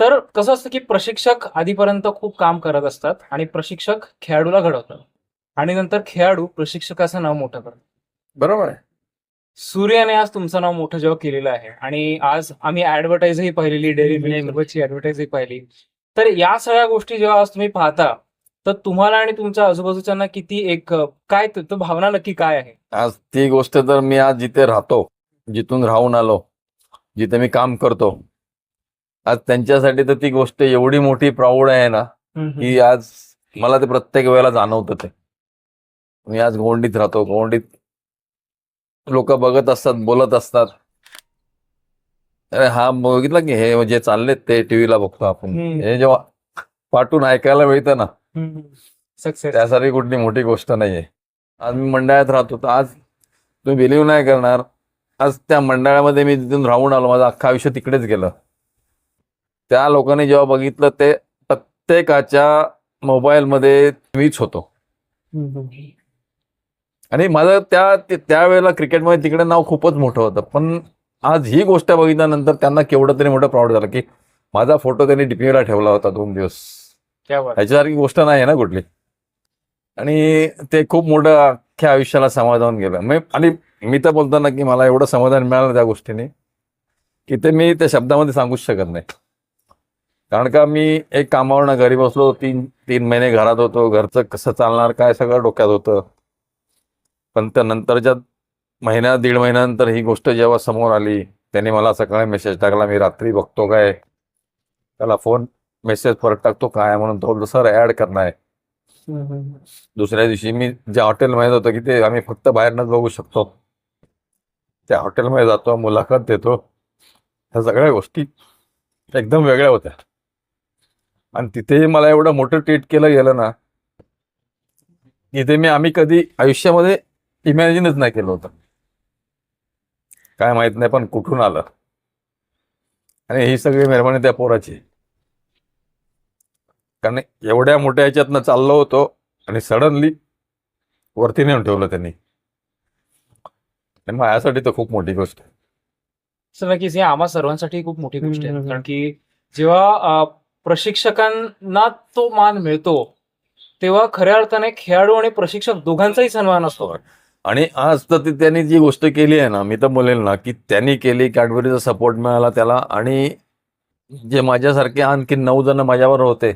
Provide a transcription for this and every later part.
तर कसं असतं की प्रशिक्षक आधीपर्यंत खूप काम करत असतात आणि प्रशिक्षक खेळाडूला घडवतात. आणि नंतर खेळाडू प्रशिक्षकाचं नाव मोठं करतात. बरोबर आहे. सूर्याने आज तुमचं नाव मोठं जेव्हा केलेलं आहे आणि आज आम्ही ऍडव्हर्टाईजही पाहिलेली डेअरी मिल्कची ऍडव्हर्टाईजही पाहिली. तर या सगळ्या गोष्टी जेव्हा आज तुम्ही पाहता तर तुम्हाला आणि तुमच्या आजूबाजूच्यांना किती एक काय तो भावना नक्की काय आहे? आज ती गोष्ट तर मी आज जिथे राहतो जिथून राहून आलो जिथे मी काम करतो आज त्यांच्यासाठी तर ती गोष्ट एवढी मोठी प्राऊड आहे ना की आज मला ते प्रत्येक वेळेला जाणवतं ते. मी आज गोंडीत राहतो गोंडीत लोक बघत असतात बोलत असतात. अरे हा बघितलं की हे जे चाललेत ते टीव्हीला बघतो आपण. हे जेव्हा पाठून ऐकायला मिळतं ना सक्सेस त्यासाठी कुठली मोठी गोष्ट नाहीये. आज मी मंडळात राहतो तर आज तुम्ही बिलीव्ह नाही करणार. आज त्या मंडळामध्ये मी तिथून राहून आलो माझं अख्खं आयुष्य तिकडेच गेलं. त्या लोकांनी जेव्हा बघितलं ते प्रत्येकाच्या मोबाईलमध्ये मीच होतो. आणि माझं त्या त्यावेळेला क्रिकेटमध्ये तिकडे नाव खूपच मोठं होतं. पण आज ही गोष्ट बघितल्यानंतर त्यांना केवढं तरी मोठं प्राऊड झालं की माझा फोटो त्यांनी डीपीला ठेवला होता दोन दिवस. ह्याच्यासारखी गोष्ट नाही आहे ना कुठली? आणि ते खूप मोठं अख्ख्या आयुष्याला समाधान गेलं आणि मी तर बोलतो ना की मला एवढं समाधान मिळालं त्या गोष्टीने की ते मी त्या शब्दामध्ये सांगूच शकत नाही. कारण का मी एक कामावरनं घरी बसलो तीन तीन महिने घरात होतो. घरचं कसं चालणार काय सगळं डोक्यात होतं. पण त्या नंतरच्या महिन्या दीड महिन्यानंतर ही गोष्ट जेव्हा समोर आली त्याने मला सकाळी मेसेज टाकला मी रात्री बघतो काय? त्याला फोन मेसेज परत टाकतो काय म्हणून तो सर ऍड करणार आहे. दुसऱ्या दिवशी मी ज्या हॉटेलमध्ये होतो की ते आम्ही फक्त बाहेरनच बघू शकतो. त्या हॉटेलमध्ये जातो मुलाखत देतो. ह्या सगळ्या गोष्टी एकदम वेगळ्या होत्या. आणि तिथेही मला एवढं मोठं ट्रीट केलं गेलं ना तिथे मी आम्ही कधी आयुष्यामध्ये इमॅजिनच नाही केलं होतं. काय माहीत नाही पण कुठून आलं. आणि ही सगळी मेहरबानी त्या पोराची. कारण एवढ्या मोठ्या ह्याच्यातनं चाललो होतो आणि सडनली वरती नेऊन ठेवलं त्यांनी. माझ्यासाठी तर खूप मोठी गोष्ट आहे. सर नक्कीच. हे आम्हा सर्वांसाठी खूप मोठी गोष्ट आहे. कारण की जेव्हा प्रशिक्षकांना तो मान मिळतो तेव्हा खऱ्या अर्थाने खेळाडू आणि प्रशिक्षक दोघांचाही सन्मान असतो. आणि आज तर ते त्यांनी जी गोष्ट केली आहे ना मी तर बोलेल ना की त्यांनी केली कॅडबरीचा सपोर्ट मिळाला त्याला. आणि जे माझ्यासारखे आणखी नऊ जण माझ्यावर होते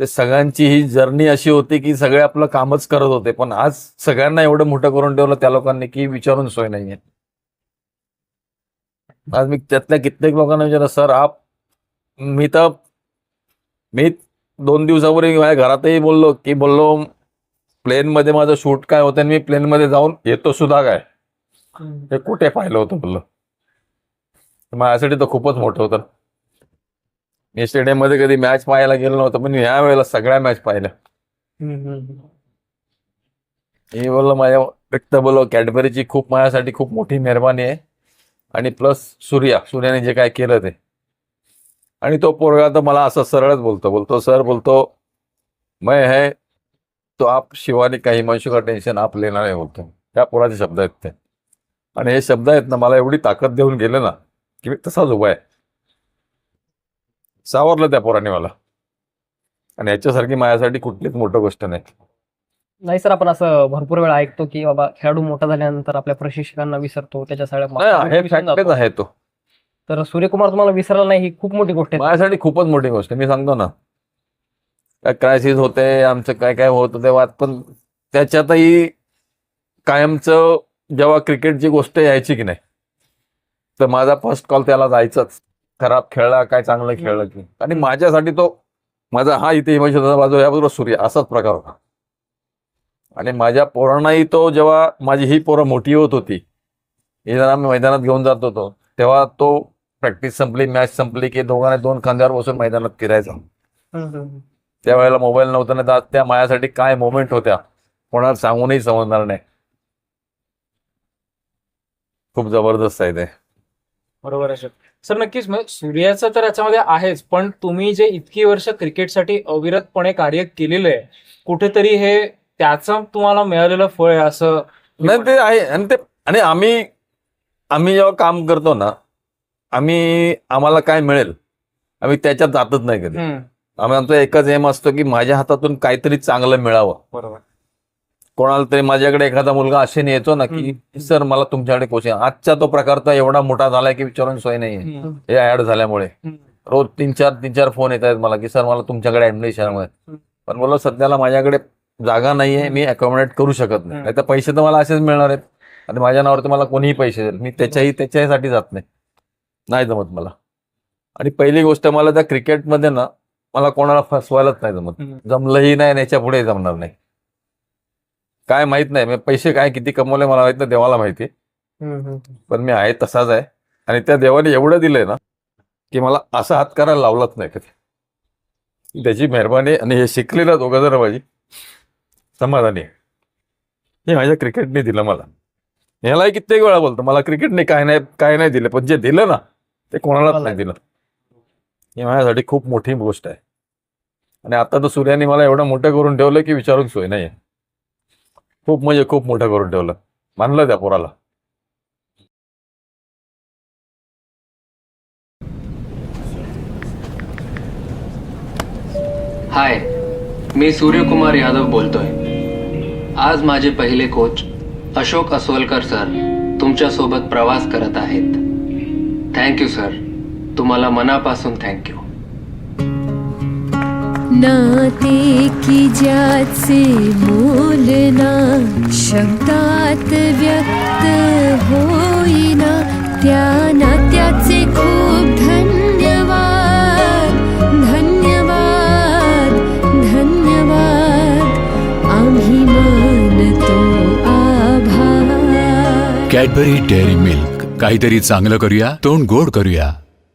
ते सगळ्यांची ही जर्नी अशी होती की सगळे आपलं कामच करत होते. पण आज सगळ्यांना एवढं मोठं करून ठेवलं त्या लोकांनी की विचारून सोय नाहीये. आज मी त्यातल्या कित्येक लोकांना विचारलं सर आप मी तर मी दोन दिवसापूर्वी माझ्या घरातही बोललो की बोललो प्लेन मध्ये माझं शूट काय होतं आणि मी प्लेन मध्ये जाऊन येतो सुद्धा काय? हे कुठे पाहिलं होतं बोललो. माझ्यासाठी तर खूपच मोठं होतं. मी स्टेडियममध्ये कधी मॅच पाहायला गेलो नव्हतं पण ह्या वेळेला सगळ्या मॅच पाहिल्या. मी बोललो माझ्या व्यक्त बोललो कॅडबरीची खूप माझ्यासाठी खूप मोठी मेहरबानी आहे. आणि प्लस सूर्या सूर्याने जे काय केलं ते. आणि तो पोरगा तर मला असं सरळच बोलतो बोलतो सर बोलतो मैं है तो आप शिवानी का हिमांशु का टेन्शन आप लेणार आहे बोलतो. त्या पोराचे शब्द आहेत ते. आणि हे शब्द आहेत ना मला एवढी ताकद देऊन गेले ना की मी तसाच उभा आहे. सावरलं त्या पोराने मला. आणि याच्यासारखी माझ्यासाठी कुठलीच मोठी गोष्ट नाही. नाही सर आपण असं भरपूर वेळा ऐकतो की बाबा खेळाडू मोठा झाल्यानंतर आपल्या प्रशिक्षकांना विसरतो त्याच्या सगळ्या. आहे तो. तर सूर्यकुमार तुम्हाला विसरला नाही ही खूप मोठी गोष्ट आहे. माझ्यासाठी खूपच मोठी गोष्ट आहे मी सांगतो ना. काय क्रायसिस होते आमचं काय काय होत होते वाद पण त्याच्यातही कायमचं जेव्हा क्रिकेटची गोष्ट यायची की नाही तर माझा फर्स्ट कॉल त्याला जायचाच. खराब खेळला काय चांगलं खेळलं की. आणि माझ्यासाठी तो माझा हा इथे हिमाचल बाजू याबरोबर सूर्य असाच प्रकार होता. आणि माझ्या पोरांनाही तो जेव्हा माझी ही पोरं मोठी होत होती हे जर आम्ही मैदानात घेऊन जात होतो तेव्हा तो प्रॅक्टिस संपली मॅच संपली की दोघांना दोन खांद्यावर बसून मैदानात फिरायचा. त्यावेळेला मोबाईल नव्हता ना तर त्या माझ्यासाठी काय मोमेंट होत्या? कोणाला सांगूनही समजणार नाही. खूप जबरदस्त आहे ते. बरोबर आहे सर नक्कीच सूर्याचं तर याच्यामध्ये आहेच पण तुम्ही जे इतकी वर्ष क्रिकेटसाठी अविरतपणे कार्य केलेलं आहे कुठेतरी हे त्याचं तुम्हाला मिळालेलं फळ आहे असं नाही ते आहे आणि ते आणि आम्ही आम्ही जेव्हा काम करतो ना आम्ही आम्हाला काय मिळेल? आम्ही त्याच्यात जातच नाही कधी. आम्ही आमचा एकच एम असतो की माझ्या हातातून काहीतरी चांगलं मिळावं. बरोबर. कोणाला तरी माझ्याकडे एखादा मुलगा असे येतो ना की सर मला तुमच्याकडे कोचिंग आजचा तो प्रकार तर एवढा मोठा झालाय की विचारून सोय नाहीये. हम्म, हे ऍड झाल्यामुळे. रोज तीन चार तीन चार फोन येत आहेत मला की सर मला तुमच्याकडे ऍडमिशन आहे. पण बोललो सध्याला माझ्याकडे जागा नाहीये मी अकॉमोडेट करू शकत नाही. नाही तर पैसे तर मला असेच मिळणार आहेत. आणि माझ्या नावावर तर मला कोणीही पैसे देईल मी त्याच्याही त्याच्यासाठी जात नाही. नाही जमत मला. आणि पहिली गोष्ट मला त्या क्रिकेटमध्ये ना मला कोणाला फसवायलाच नाही जमत. जमलंही नाही आणि याच्यापुढे जमणार नाही. काय माहीत नाही मी पैसे काय किती कमवले मला माहीत नाही देवाला माहिती. पण मी आहे तसाच आहे. आणि त्या देवाने एवढं दिलंय ना की मला असा हात करायला लावलाच नाही कधी. त्याची मेहरबानी आणि हे शिकलेलं दोघं जण माझी समाधानी हे माझ्या क्रिकेटने दिलं मला. ह्यालाही कित्येक वेळा बोलतो मला क्रिकेटने काय नाही काय नाही दिलं पण जे दिलं ना ते कोणालाच नाही दिलं. ही माझ्यासाठी खूप मोठी गोष्ट आहे. आणि आता तर सूर्याने मला एवढं मोठं करून ठेवलं की विचारून सोय नाही खूप म्हणजे खूप मोठं करून ठेवलं. मानलं त्या पोराला. हाय मी सूर्यकुमार यादव बोलतोय. आज माझे पहिले कोच अशोक अस्वलकर सर तुमच्यासोबत प्रवास करत आहेत. थँक्यू सर तुम्हाला मनापासून थँक्यू नाते की ज्याचे मोल ना शब्दात व्यक्त होईना त्या नात्याचे खूप धन्यवाद धन्यवाद धन्यवाद. आम्ही मानतो आभार. कॅडबरी डेअरी मिल्क काहीतरी चांगलं करूया तोंड गोड करूया.